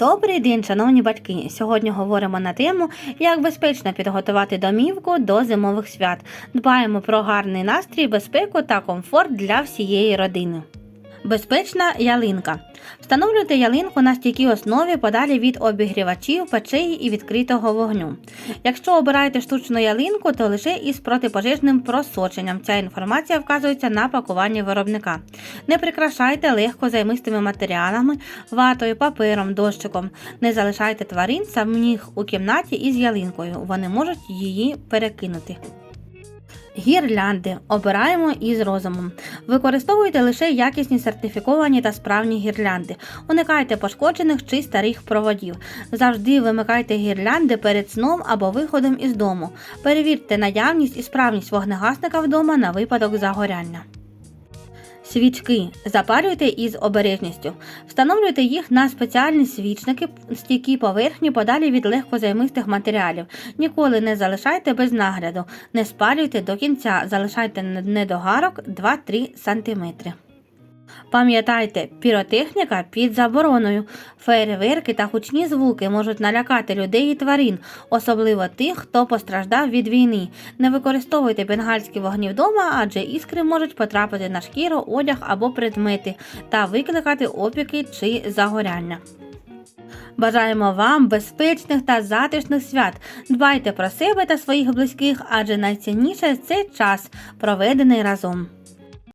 Добрий день, шановні батьки! Сьогодні говоримо на тему, як безпечно підготувати домівку до зимових свят. Дбаємо про гарний настрій, безпеку та комфорт для всієї родини. Безпечна ялинка. Встановлюйте ялинку на стійкій основі подалі від обігрівачів, печей і відкритого вогню. Якщо обираєте штучну ялинку, то лише із протипожежним просоченням. Ця інформація вказується на пакуванні виробника. Не прикрашайте легко займистими матеріалами, ватою, папером, дощиком. Не залишайте тварин самих у кімнаті із ялинкою. Вони можуть її перекинути. Гірлянди обираємо із розумом. Використовуйте лише якісні сертифіковані та справні гірлянди. Уникайте пошкоджених чи старих проводів. Завжди вимикайте гірлянди перед сном або виходом із дому. Перевірте наявність і справність вогнегасника вдома на випадок загоряння. Свічки Запарюйте із обережністю. Встановлюйте їх на спеціальні свічники, стійкі поверхні подалі від легкозаймистих матеріалів. Ніколи не залишайте без нагляду. Не спалюйте до кінця, залишайте недогарок 2-3 см. Пам'ятайте, піротехніка під забороною. Фейерверки та гучні звуки можуть налякати людей і тварин, особливо тих, хто постраждав від війни. Не використовуйте бенгальські вогні вдома, адже іскри можуть потрапити на шкіру, одяг або предмети та викликати опіки чи загоряння. Бажаємо вам безпечних та затишних свят. Дбайте про себе та своїх близьких, адже найцінніше це час, проведений разом.